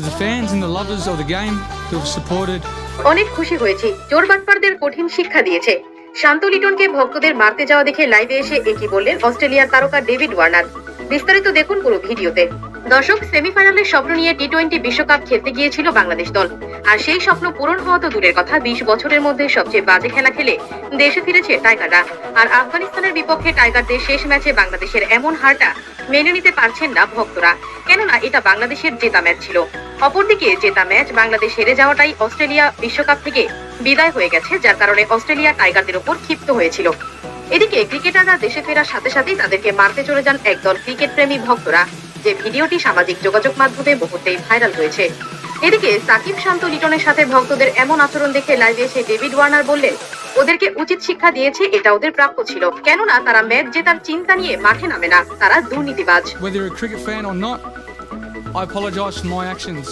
to the fans and the lovers of the game who have supported. অনেক খুশি হয়েছি। জোর বাটপারদের কঠিন শিক্ষা দিয়েছে। শান্ত লিটনকে ভক্তদের মারতে যাওয়া দেখে লাইভে এসে একই বললেন অস্ট্রেলিয়ার তারকা ডেভিড ওয়ার্নার। বিস্তারিত দেখুন পুরো ভিডিওতে। দর্শক, সেমিফাইনালের স্বপ্ন নিয়ে টি টোয়েন্টি বিশ্বকাপ খেলতে গিয়েছিল বাংলাদেশ দল। আর সেই স্বপ্ন পূরণ হওয়া তো দূরের কথা, বিশ বছরের মধ্যে সবচেয়ে বাজে খেলা খেলে দেশে ফিরেছে টাইগাররা। আর আফগানিস্তানের বিপক্ষে টাইগারদের শেষ ম্যাচে বাংলাদেশের এমন হারটা মেনে নিতে পারছেন না ভক্তরা। কেননা, এটা বাংলাদেশের জেতা ম্যাচ ছিল। অপরদিকে জেতা ম্যাচ বাংলাদেশ হেরে যাওয়াটাই অস্ট্রেলিয়া বিশ্বকাপ থেকে বিদায় হয়ে গেছে, যার কারণে অস্ট্রেলিয়া টাইগারদের উপর ক্ষিপ্ত হয়েছিল। এদিকে ক্রিকেটাররা দেশে ফেরার সাথে সাথেই তাদেরকে মারতে চলে যান একদল ক্রিকেট প্রেমী ভক্তরা। যে ভিডিওটি সামাজিক যোগাযোগ মাধ্যমে মুহূর্তেই ভাইরাল হয়েছে এদিকে সাকিব শান্ত লিটনের সাথে ভক্তদের এমন আচরণ দেখে লাইভে এসে ডেভিড ওয়ার্নার বললেন, ওদেরকে উচিত শিক্ষা দিয়েছে, এটা ওদের প্রাপ্য ছিল কেননা তারা ম্যাচ জেতার চিন্তা নিয়ে মাঠে নামে না, তারা দুর্নীতিবাজ. I apologize for my actions.